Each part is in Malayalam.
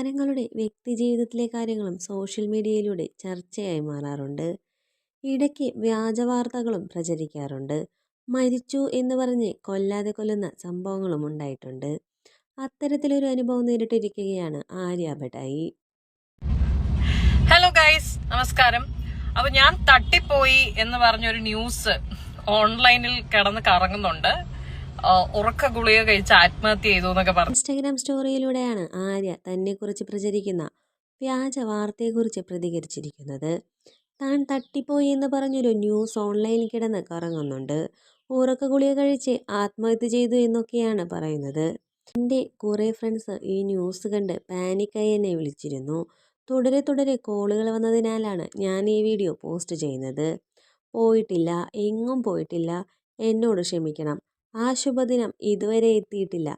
താരങ്ങളുടെ വ്യക്തിജീവിതത്തിലെ കാര്യങ്ങളും സോഷ്യൽ മീഡിയയിലൂടെ ചർച്ചയായി മാറാറുണ്ട്. ഇടയ്ക്ക് വ്യാജ വാർത്തകളും പ്രചരിക്കാറുണ്ട്. മരിച്ചു എന്ന് പറഞ്ഞ് കൊല്ലാതെ കൊല്ലുന്ന സംഭവങ്ങളും ഉണ്ടായിട്ടുണ്ട്. അത്തരത്തിലൊരു അനുഭവം നേരിട്ടിരിക്കുകയാണ് ആര്യ ഭട്ടായി. ഹലോ ഗൈസ് നമസ്കാരം. അപ്പൊ ഞാൻ തട്ടിപ്പോയി എന്ന് പറഞ്ഞൊരു ന്യൂസ് ഓൺലൈനിൽ കിടന്ന് കറങ്ങുന്നുണ്ട്. ഉറക്ക ഗുളിക കഴിച്ച് ആത്മഹത്യ ചെയ്തു എന്നൊക്കെ പറഞ്ഞു. ഇൻസ്റ്റാഗ്രാം സ്റ്റോറിയിലൂടെയാണ് ആര്യ തന്നെക്കുറിച്ച് പ്രചരിക്കുന്ന വ്യാജ വാർത്തയെക്കുറിച്ച് പ്രതികരിച്ചിരിക്കുന്നത്. താൻ തട്ടിപ്പോയി എന്ന് പറഞ്ഞൊരു ന്യൂസ് ഓൺലൈനിൽ കിടന്ന് കറങ്ങുന്നുണ്ട്. ഉറക്ക ഗുളിക കഴിച്ച് ആത്മഹത്യ ചെയ്തു എന്നൊക്കെയാണ് പറയുന്നത്. എന്റെ കുറേ ഫ്രണ്ട്സ് ഈ ന്യൂസ് കണ്ട് പാനിക്കായി എന്നെ വിളിച്ചിരുന്നു. തുടരെ തുടരെ കോളുകൾ വന്നതിനാലാണ് ഞാൻ ഈ വീഡിയോ പോസ്റ്റ് ചെയ്യുന്നത്. പോയിട്ടില്ല എങ്ങും പോയിട്ടില്ല. എന്നോട് ക്ഷമിക്കണം. ആ ശുഭദിനം ഇതുവരെ എത്തിയിട്ടില്ല.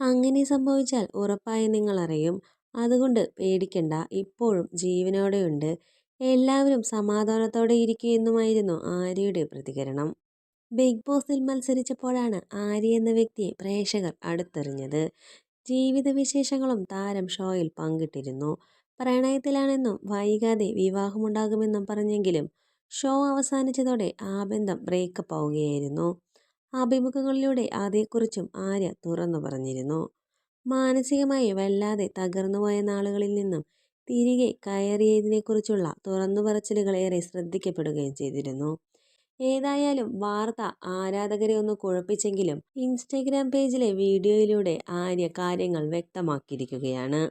അങ്ങനെ സംഭവിച്ചാൽ ഉറപ്പായി നിങ്ങൾ അറിയും. അതുകൊണ്ട് പേടിക്കണ്ട. ഇപ്പോഴും ജീവനോടെയുണ്ട് എല്ലാവരും സമാധാനത്തോടെ ഇരിക്കുമെന്നുമായിരുന്നു ആര്യയുടെ പ്രതികരണം. ബിഗ് ബോസിൽ മത്സരിച്ചപ്പോഴാണ് ആര്യ എന്ന വ്യക്തിയെ പ്രേക്ഷകർ അടുത്തെറിഞ്ഞത്. ജീവിത വിശേഷങ്ങളും താരം ഷോയിൽ പങ്കിട്ടിരുന്നു. പ്രണയത്തിലാണെന്നും വൈകാതെ വിവാഹമുണ്ടാകുമെന്നും പറഞ്ഞെങ്കിലും ഷോ അവസാനിച്ചതോടെ ആ ബന്ധം ബ്രേക്കപ്പ് ആവുകയായിരുന്നു. അഭിമുഖങ്ങളിലൂടെ അതേക്കുറിച്ചും ആര്യ തുറന്നു പറഞ്ഞിരുന്നു. മാനസികമായി വല്ലാതെ തകർന്നുപോയ നാളുകളിൽ നിന്നും തിരികെ കയറിയതിനെക്കുറിച്ചുള്ള തുറന്നു പറച്ചിലുകൾ ഏറെ ശ്രദ്ധിക്കപ്പെടുകയും ചെയ്തിരുന്നു. ഏതായാലും വാർത്ത ആരാധകരെ ഒന്ന് കുഴപ്പിച്ചെങ്കിലും ഇൻസ്റ്റഗ്രാം പേജിലെ വീഡിയോയിലൂടെ ആര്യ കാര്യങ്ങൾ വ്യക്തമാക്കിയിരിക്കുകയാണ്.